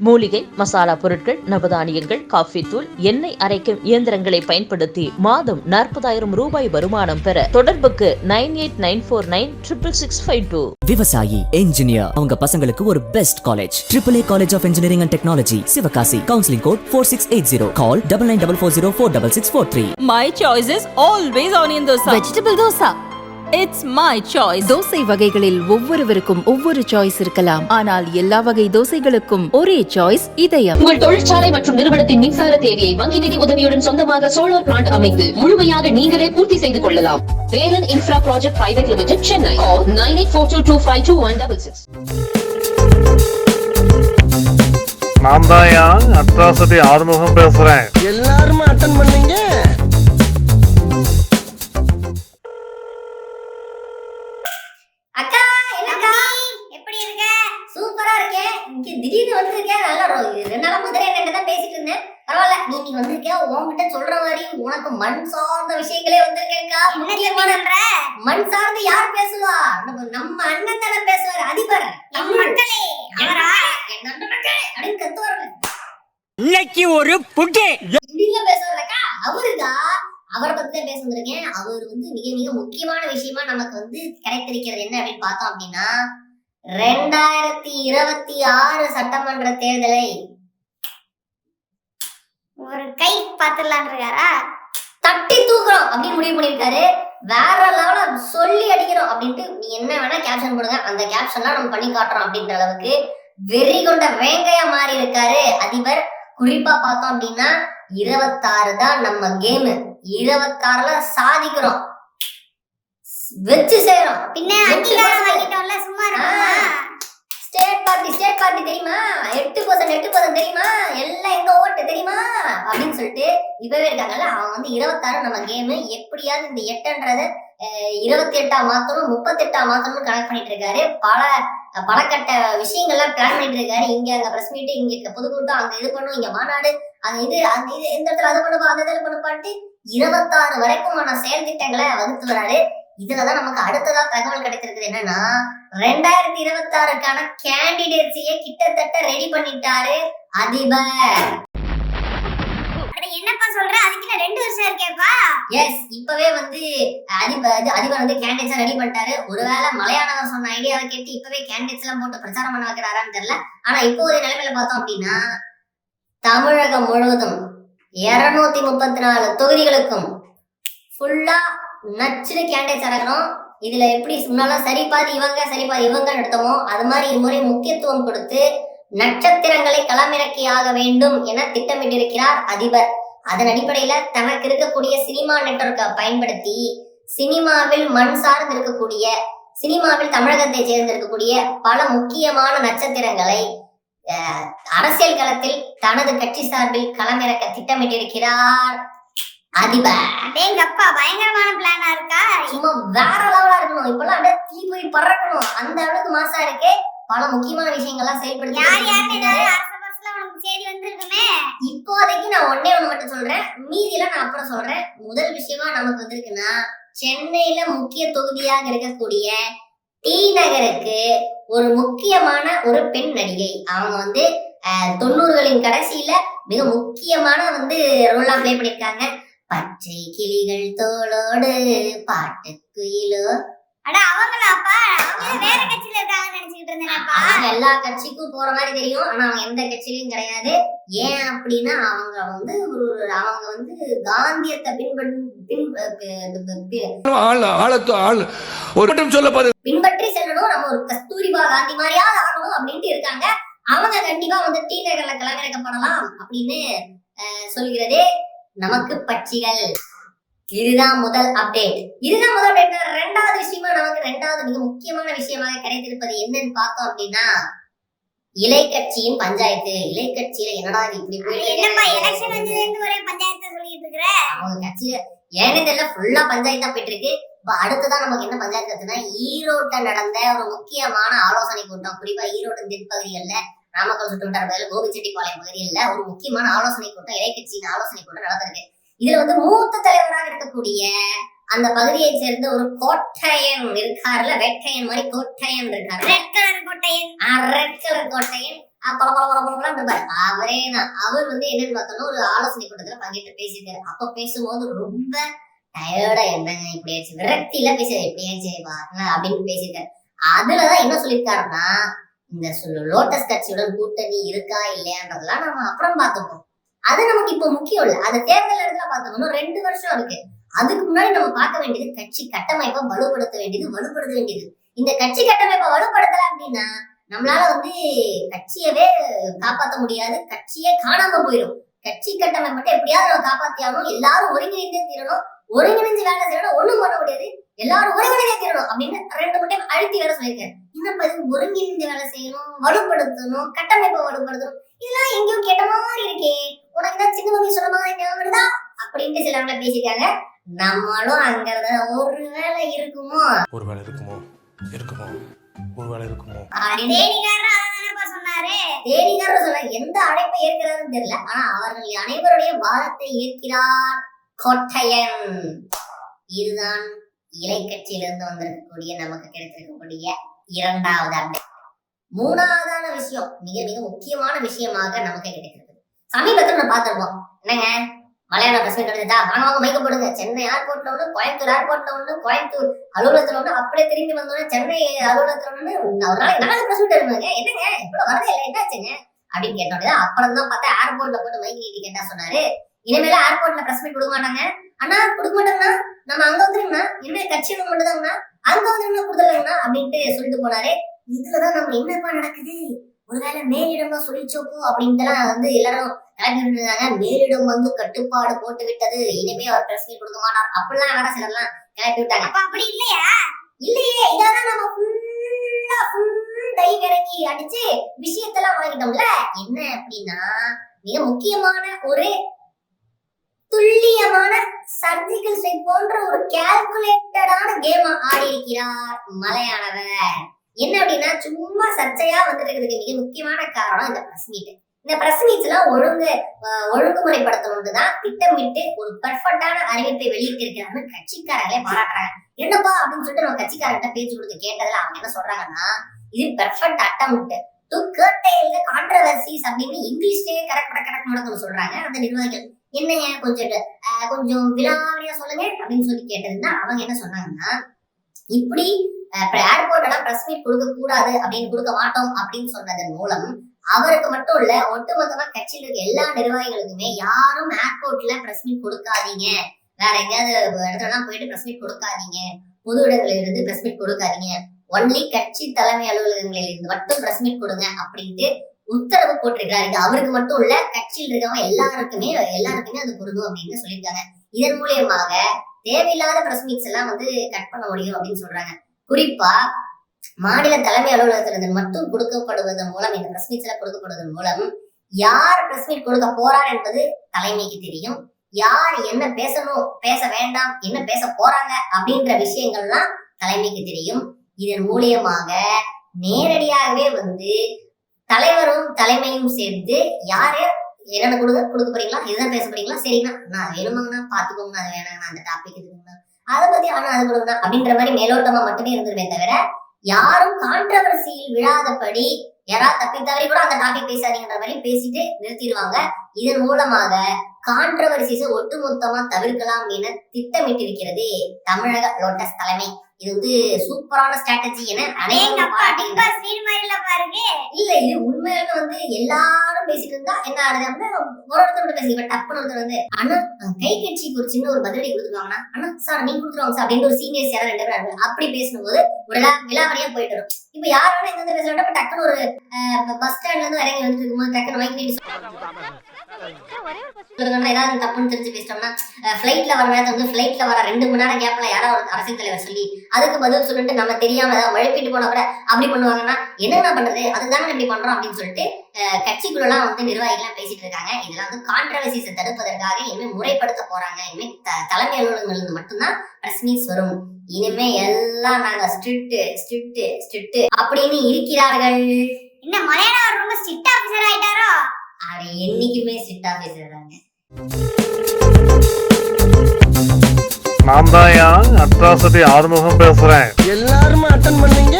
மூலிகை மசாலா பொருட்கள் நவதானியங்கள் காஃபி தூள் எண்ணெய் அரைக்கும் இயந்திரங்களை பயன்படுத்தி மாதம் நாற்பதாயிரம் ரூபாய் வருமானம் பெற தொடர்புக்கு nine eight nine four nine triple six five two. விவசாயி என்ஜினியர் அவங்க பசங்களுக்கு ஒரு best college triple A college of engineering and technology Sivakasi counselling code four six eight zero call double nine double four zero four double six four three My choice is always onion dosa. Vegetable dosa It's my choice. தோசை வகைகளில் ஒவ்வொருவருக்கும் ஒவ்வொரு choice இருக்கலாம். ஆனால் எல்லா வகை தோசைகளுக்கும் ஒரே choice இதயம். உங்கள் தொழிற்சாலை மற்றும் நிறுவனத்தின் மின்சார தேவையை வங்கி நிதி உதவியுடன் சொந்தமாக சோலார் பிளான்ட் அமைத்து முழுமையாக நீங்களே பூர்த்தி செய்து கொள்ளலாம். Velan infra project private limited Chennai nine eight four two two five two one double six நான் தான் அட்ராசிட்டி ஆறுமுகம் பேசுறேன். எல்லாருமே அட்டன் பண்ணீங்க? திடீர்னு வந்திருக்கேன் நல்லா ரோ- இது ரெண்டு நாளா மதுரை ரெண்டு தான் பேசிட்டு இருந்தேன். பரவாயில்ல நீ நீ வந்திருக்க உன்கிட்ட சொல்ற மாதிரி உனக்கு மண் சார்ந்த விஷயங்களே வந்திருக்கேன்க்கா. முக்கியமான மண் சார்ந்து யார் பேசுவா? நம்ம நம்ம அண்ணன் தானே பேசுவார் அதிபர். நம்ம மக்களே அவரா? என் மக்களே அப்படின்னு கத்துவாரு இன்னைக்கு ஒரு புட்டு இப்படில பேசுவார்லக்கா அவருதான் அவரை பத்தி தான் பேச வந்திருக்கேன். அவர் வந்து மிக மிக முக்கியமான விஷயமா நமக்கு வந்து கிடைத்திருக்கிறது என்ன அப்படின்னு பார்த்தோம் அப்படின்னா ரெண்டாயிரத்தி இருபத்தி ஆறு சட்டமன்ற தேர்தலை ஒரு கை பார்த்துடலாம் இருக்காரா? தட்டி தூக்குறோம் அப்படின்னு முடிவு பண்ணிருக்காரு வேற லெவல சொல்லி அடிக்கிறோம் அப்படின்ட்டு நீ என்ன வேணா கேப்ஷன் போடுங்க. அந்த கேப்ஷன்லாம் நம்ம பண்ணி காட்டுறோம் அப்படின்ற அளவுக்கு வெறி கொண்ட வேங்கையா மாறி இருக்காரு. அதிபர் குறிப்பா பார்த்தோம் அப்படின்னா இருபத்தாறு தான் நம்ம கேமு இருபத்தாறுல சாதிக்கிறோம். வச்சு செய்யறோம் பின்ன அங்கீகாரம் வாங்கிட்டோம்ல சும்மா ஸ்டேட் பார்ட்டி ஸ்டேட் பார்ட்டி தெரியுமா? எட்டு பர்சன்ட் எட்டு பர்சன்ட் தெரியுமா? எல்லாம் எங்க ஓட்டு தெரியுமா? அப்படின்னு சொல்லிட்டு இப்பவே இருக்காங்கல்ல அவங்க வந்து இருபத்தாறு நம்ம கேமு எப்படியாவது இந்த எட்டுன்றத இருபத்தி எட்டா மாத்தணும் முப்பத்தி எட்டா மாத்தணும்னு கணக்கு பண்ணிட்டு இருக்காரு. பல பலகட்ட விஷயங்கள்லாம் பிளான் பண்ணிட்டு இருக்காரு. இங்க அங்க பிரஸ் மீட் இங்க பொதுக்கூட்டம் அங்க இது பண்ணும் இங்க மாநாடு அங்க இது அந்த இது இந்த இடத்துல அது பண்ணுப்பா அந்த இதில் பண்ணுப்பான்ட்டு இருபத்தாறு வரைக்குமான செயல் திட்டங்களை வகுத்து வராரு. இதுலதான் நமக்கு அடுத்ததா தகவல் கிடைத்திருக்குது என்னன்னா ரெண்டாயிரத்தி இருபத்தி ஆறுக்கான கேண்டிடேட்ஸையே கிட்டத்தட்ட ரெடி பண்ணிட்டாரு அதிபர். என்னப்பா சொல்ற? அதுக்கு ரெண்டு வருஷம் இருக்கேப்பா. எஸ் இப்பவே வந்து அதிபர் அதிபர் வந்து கேண்டிடேட்ஸ் ரெடி பண்ணிட்டாரு. ஒருவேளை மலையாளவர் சொன்ன ஐடியாவை கேட்டு இப்பவே கேண்டிடேட்ஸ் எல்லாம் போட்டு பிரச்சாரம் பண்ண வைக்கிறாரான்னு தெரியல. ஆனா இப்போ ஒரு நிலைமையில பார்த்தோம் அப்படின்னா தமிழகம் முழுவதும் இருநூத்தி முப்பத்தி நாலு தொகுதிகளுக்கும் ஃபுல்லா நச்சுன்னு கேண்டிடேட்ஸ் இறக்கணும் இதுல எப்படி முன்னாலும் சரி பாதி இவங்க சரி பாதி இவங்க நடத்தமோ அது மாதிரி இம்முறை முக்கியத்துவம் கொடுத்து நட்சத்திரங்களை களமிறக்கியாக வேண்டும் என திட்டமிட்டிருக்கிறார் அதிபர். அதன் அடிப்படையில தனக்கு இருக்கக்கூடிய சினிமா நெட்வொர்க்கை பயன்படுத்தி சினிமாவில் மண் சார்ந்து இருக்கக்கூடிய சினிமாவில் தமிழகத்தை சேர்ந்திருக்கக்கூடிய பல முக்கியமான நட்சத்திரங்களை அரசியல் களத்தில் தனது கட்சி சார்பில் களமிறக்க திட்டமிட்டிருக்கிறார். அதிபர் அடேங்கப்பா பயங்கரமான பிளானா இருக்கா? சும்மா வேற லெவலா இருக்கணும். இப்பெல்லாம் அப்படியே தீ போய் பறக்கணும். அந்த அளவுக்கு மாசா இருக்கு. பல முக்கியமான விஷயங்கள்லாம் யார் யாருன்னு செயல்படுத்தி ஏதாவது அரச உனக்கு செய்தி வந்திருக்குமே? இப்போதைக்கு நான் ஒன்னே ஒண்ணு மட்டும் சொல்றேன். மீதியெல்லாம் நான் அப்புறம் சொல்றேன். முதல் விஷயமா நமக்கு வந்திருக்குன்னா சென்னையில முக்கிய தொகுதியாக இருக்கக்கூடிய டி நகருக்கு ஒரு முக்கியமான ஒரு பெண் நடிகை. அவங்க வந்து தொண்ணூறுகளின் கடைசியில மிக முக்கியமான வந்து ரோல்லாம் ப்ளே பண்ணிருக்காங்க பச்சை கிளிகள் தோளோடு பாட்டு குயிலோ அட அவங்களாப்பா அவங்க வேற கட்சியில இருக்காங்கன்னு நினைச்சுக்கிட்டு இருந்தேனப்பா. அவங்க எல்லா கட்சிக்கும் போற மாதிரி தெரியும். ஆனா அவங்க எந்த கட்சியிலயும் கிடையாது. ஏன் அப்படின்னா அவங்க வந்து ஒரு ஒரு- அவங்க வந்து காந்தியத்தை பின்பற்று பின்பற்றி செல்லணும். நம்ம ஒரு கஸ்தூரிபா காந்தி மாதிரியாவது ஆகணும் அப்படின்ட்டு இருக்காங்க. அவங்க கண்டிப்பா வந்து டி நகர்ல கலங்கரைக்கப்படலாம் அப்படின்னு அஹ், சொல்கிறதே நமக்கு பட்சிகள். இதுதான் முதல் அப்டேட் இதுதான் முதல் அப்டேட் ரெண்டாவது விஷயமா நமக்கு ரெண்டாவது மிக முக்கியமான விஷயமாக கிடைத்திருப்பது என்னன்னு பார்த்தோம் அப்படின்னா இலை கட்சியின் பஞ்சாயத்து. இலை கட்சியில என்னடா இப்படி போயிட்டு அவங்க கட்சியில. ஏன்னு தெரியல ஃபுல்லா பஞ்சாயத்தா போயிட்டு இருக்கு இப்ப அடுத்ததான் நமக்கு என்ன பஞ்சாயத்து நடந்த ஒரு முக்கியமான ஆலோசனை கூட்டம். குறிப்பா ஈரோடு தென்பகுதிகள்ல. நாமக்கல் சுற்றுவட்டார பகுதியில் கோபிச்செட்டிப்பாளையம் பகுதியில் ஒரு முக்கியமான ஆலோசனை கூட்டம் இடைக்கட்சியின் ஆலோசனை கூட்டம் நடந்திருக்கு. இதுல வந்து மூத்த தலைவராக இருக்கக்கூடிய அந்த பகுதியை சேர்ந்த ஒரு கோட்டையன் இருக்காருல்ல வெட்டையன் மாதிரி கோட்டையன் இருக்காரு. Red colour Kottaiyan. Red colour Kottaiyan அவரே தான். அவர் வந்து என்னன்னு பார்த்தோம்னா ஒரு ஆலோசனை கூட்டத்துல பங்கேற்று பேசியிருக்காரு. அப்ப பேசும்போது ரொம்ப டயர்டா என்னங்க இப்படி ஆயிடுச்சு விரக்தியில பேசி இப்படி ஆயிடுச்சு பாருங்க அப்படின்னு பேசியிருக்காரு. அதுலதான் என்ன சொல்லியிருக்காருன்னா இந்த லோட்டஸ் கட்சியுடன் கூட்டணி இருக்கா இல்லையான்றதெல்லாம் நம்ம அப்புறம் பார்த்துப்போம். அது நமக்கு இப்ப முக்கியம் இல்லை. அது தேர்தல் இடத்துல பார்த்தோம்னா ரெண்டு வருஷம் இருக்கு. அதுக்கு முன்னாடி நம்ம பார்க்க வேண்டியது கட்சி கட்டமைப்பை வலுப்படுத்த வேண்டியது வலுப்படுத்த வேண்டியது. இந்த கட்சி கட்டமைப்பை வலுப்படுத்தல அப்படின்னா நம்மளால வந்து கட்சியவே காப்பாற்ற முடியாது. கட்சியே காணாம போயிடும் கட்சி கட்டமை மட்டும் எப்படியாவது நம்ம காப்பாத்தியாகணும் எல்லாரும் ஒருங்கிணைந்தே தீரணும். ஒருங்கிணைஞ்சு வேலை செய்யணும் ஒண்ணும் பண்ண முடியாது. எல்லாரும் ஒருங்கிணைந்தே தீரணும் அப்படின்னு ரெண்டு மட்டும் அழுத்தி வேலை சொல்லியிருக்காரு என்னப்பா இது ஒருங்கிணைந்து வேலை செய்யணும் வலுப்படுத்தணும் கட்டமைப்பை வலுப்படுத்தணும். இதெல்லாம் எங்கேயோ கேட்ட மாதிரி இருக்கே. உனக்கு தான் சின்ன மம்மி சொன்ன மாதிரி ஞாபகம் வருதா? அப்படின்ட்டு சிலவங்க பேசியிருக்காங்க. நம்மளும் அங்கதான் ஒரு வேலை இருக்குமோ? ஒரு வேலை இருக்குமோ? இருக்குமோ? ஒரு வேலை இருக்குமோ? தேனிகாரர் சொன்னாரு. தேனிகர் சொல்ல எந்த அழைப்பை ஏற்கிறாருன்னு தெரியல. ஆனா அவர்கள் அனைவருடைய வாதத்தை ஏற்கிறார் கொட்டையன் இதுதான் இலை கட்சியிலிருந்து வந்திருக்கக்கூடிய நமக்கு கிடைத்திருக்கக்கூடிய இரண்டாவது அப்டேட் மூணாவதான விஷயம் மிக மிக முக்கியமான விஷயமாக நமக்கு கிடைத்திருக்கு சமீபத்தில் நம்ம பார்த்துருப்போம். என்னங்க? மலையாள பிரஸ் மீட் கிடைச்சதா வாங்க வாங்க மைக்க போடுங்க சென்னை ஏர்போர்ட்ல ஒண்ணு கோயம்புத்தூர் ஏர்போர்ட்ல ஒண்ணு கோயம்புத்தூர் அலுவலகத்துல ஒண்ணு அப்படியே திரும்பி வந்தோடனே சென்னை அலுவலகத்துல ஒண்ணு ஒரு நாளைக்கு நாலு பஸ் விட்டு இருந்தாங்க என்னங்க? இவ்வளவு வரதே இல்லை என்னாச்சுங்க? அப்படின்னு கேட்டோட அப்புறம் தான் பார்த்தா ஏர்போர்ட்ல போட்டு மைக் நீட்டி கேட்டா சொன்னாரு. இனிமேல ஏர்போர்ட்ல பிரஸ் மீட் கொடுக்க மாட்டாங்க. ஆனா கொடுக்க மாட்டாங்கண்ணா. நம்ம அங்க வந்துருங்கண்ணா. இனிமேல் கட்சி மட்டும் தாங்கண்ணா அங்க வந்துருங்கண்ணா கொடுத்துருங்கண்ணா அப்படின்ட்டு சொல்லிட்டு போனாரு. இதுலதான் நம்ம என்னப்பா நடக்குது? ஒருவேளை மேலிடமா சொல்லிச்சோப்போ அப்படின்ட்டுலாம் வந்து எல்லாரும் கிளம்பி மேலிடம் வந்து கட்டுப்பாடு போட்டு விட்டது இனிமே அவர் பிரஸ் மீட் கொடுக்க மாட்டார். அப்படிலாம் வேற சிலர்லாம் கிளப்பி விட்டாங்க அப்ப அப்படி இல்லையா? இல்லையே. இதான் நம்ம ஃபுல்லா ஃபுல் டைவ் இறக்கி அடிச்சு விஷயத்தெல்லாம் வாங்கிட்டோம்ல? என்ன அப்படின்னா மிக முக்கியமான ஒரு துல்லியமான சர்ஜிக்கல் ஸ்ட்ரைக் போன்ற ஒரு கால்குலேட்டடான கேம் ஆடி இருக்கிறார் மலையாளவர் என்ன அப்படின்னா சும்மா சர்ச்சையா வந்துட்டு இருக்கிறதுக்கு மிக முக்கியமான காரணம் இந்த பிரஸ் மீட் இந்த பிரஸ் மீட்ஸ் எல்லாம் ஒழுங்கு அஹ், ஒழுங்குமுறைப்படுத்தணும்னு தான் திட்டமிட்டு ஒரு பெர்ஃபெக்டான அறிவிப்பை வெளியிட்டு இருக்கிறாங்க கட்சிக்காரங்களே பாராட்டுறாங்க. என்னப்பா அப்படின்னு சொல்லிட்டு நம்ம கட்சிக்காரர்கிட்ட பேச்சு கொடுத்து கேட்டதுல அவங்க என்ன சொல்றாங்கன்னா இது perfect attempt to curtail controversies அப்படின்னு இங்கிலீஷ்லயே கரெக்ட் கரெக்ட் நடக்கணும் சொல்றாங்க. அந்த நிர்வாகிகள் என்னங்க கொஞ்சம் அஹ், கொஞ்சம் விலாவடியா சொல்லுங்க அப்படின்னு சொல்லி கேட்டதுன்னா அவங்க என்ன சொன்னாங்கன்னா இப்படி ஏர்போர்ட் எல்லாம் பிரஸ் மீட் கொடுக்க கூடாது அப்படின்னு கொடுக்க மாட்டோம் அப்படின்னு சொன்னதன் மூலம் அவருக்கு மட்டும் இல்ல ஒட்டுமொத்தமா கட்சியில் இருக்க எல்லா நிர்வாகிகளுக்குமே யாரும் ஏர்போர்ட்ல பிரஸ் மீட் கொடுக்காதீங்க. வேற எங்கேயாவது இடத்துலலாம் போயிட்டு பிரஸ் மீட் கொடுக்காதீங்க. பொது இடங்களில் இருந்து பிரஸ் மீட் கொடுக்காதீங்க. ஒன்லி கட்சி தலைமை அலுவலகங்களில் இருந்து மட்டும் பிரஸ் மீட் கொடுங்க அப்படின்ட்டு உத்தரவு போட்டிருக்காரு. இது அவருக்கு மட்டும் இல்ல கட்சியில் இருக்கவங்க எல்லாருக்குமே எல்லாருக்குமே அது பொருந்தும் அப்படின்னு சொல்லியிருக்காங்க. இதன் மூலியமாக தேவையில்லாத பிரஸ் மீட்ஸ் எல்லாம் வந்து கட் பண்ண முடியும் அப்படின்னு சொல்றாங்க. குறிப்பா மாநில தலைமை அலுவலகத்திலிருந்து மட்டும் கொடுக்கப்படுவதன் மூலம் இந்த பிரஸ் மீட்ஸ் எல்லாம் கொடுக்கப்படுவதன் மூலம் யார் பிரஸ் மீட் கொடுக்க போறார் என்பது தலைமைக்கு தெரியும். யார் என்ன பேசணும் பேச வேண்டாம் என்ன பேச போறாங்க அப்படின்ற விஷயங்கள்லாம் தலைமைக்கு தெரியும். இதன் மூலியமாக நேரடியாகவே வந்து தலைவரும் தலைமையும் சேர்ந்து யாரு? என்னென்ன கொடுக்க கொடுக்க போறீங்களா? இதுதான் பேச போறீங்களா? சரிங்கண்ணா நான் வேணுமாங்கண்ணா? பாத்துக்கோங்கண்ணா அது வேணாங்கண்ணா அந்த டாபிக் இருக்குங்கண்ணா அதை பத்தி ஆனா அது கொடுங்கண்ணா அப்படின்ற மாதிரி மேலோட்டமா மட்டுமே இருந்துருமே தவிர யாரும் கான்ட்ரவர்சியில் விழாதபடி யாராவது தப்பி தவறி கூட அந்த டாபிக் பேசாதீங்கன்ற மாதிரி பேசிட்டு நிறுத்திடுவாங்க. இதன் மூலமாக கான்ட்ரவர்சிஸை ஒட்டுமொத்தமா தவிர்க்கலாம் என திட்டமிட்டிருக்கிறது தமிழக லோட்டஸ் தலைமை. இது வந்து சூப்பரான ஸ்ட்ராட்டஜி என பாருங்க. இல்ல இது உண்மையிலுமே வந்து எல்லாரும் பேசிட்டு இருந்தா என்ன ஆகுது அப்படின்னா ஒரு ஒருத்தர் மட்டும் பேசி டப்புன்னு ஒருத்தர் வந்து அஹ், கை கட்சிக்கு ஒரு சின்ன ஒரு பதிலடி கொடுத்துருவாங்கன்னா அண்ணா சார் நீங்க கொடுத்துருவாங்க சார் அப்படின்னு ஒரு சீனியர்ஸ் யாரும் ரெண்டு பேரும். அப்படி பேசும்போது ஒரு விழா விழாவரியா போயிட்டு வரும். இப்ப யார் வேணா எங்க வந்து பேசுறாங்க டக்குன்னு ஒரு பஸ் ஸ்டாண்ட்ல இருந்து இறங்கி வந்துட்டு இருக்கும்போது டக்குன்னு மைக் ஏதாவது தப்புன்னு தெரிஞ்சு பேசிட்டோம்னா ஃப்ளைட்ல வர நேரத்துல வந்து ஃபிளைட்ல வர ரெண்டு மணி நேரம் கேப்ல யாராவது ஒரு அரசியல் தலைவர் சொல்லி அதுக்கு பதில் சொல்லிட்டு நம்ம தெரியாம ஏதாவது மழைப்பிட்டு போனா கூட அப்படி பண்ணுவாங்கன்னா என்னென்ன பண்றது? அதுதானே இப்படி பண்றோம் அப்படின்னு சொல்லிட்டு கட்சிக்குள்ளலாம் வந்து நிர்வாகிகள்லாம் பேசிட்டு இருக்காங்க. இதெல்லாம் வந்து கான்ட்ரவர்சிஸை தடுப்பதற்காக இனிமே முறைப்படுத்த போறாங்க. இனிமே தலைமை அலுவலகங்கள் இருந்து மட்டும்தான் பிரஸ் மீட்ஸ் வரும். இனிமே எல்லாம் நாங்க ஸ்ட்ரிக்ட் ஸ்ட்ரிக்ட் ஸ்ட்ரிக்ட் அப்படின்னு இருக்கிறார்கள். என்ன மலையாளம் ரொம்ப ஸ்ட்ரிக்ட் ஆஃபீஸர் ஆயிட்டாரோ? அது என்னைக்குமே ஸ்ட்ரிக்ட் ஆபீசர் தாங்க நான் தான் அட்ராசிட்டி ஆறுமுகம் பேசுறேன். எல்லாருமே அட்டன் பண்ணீங்க?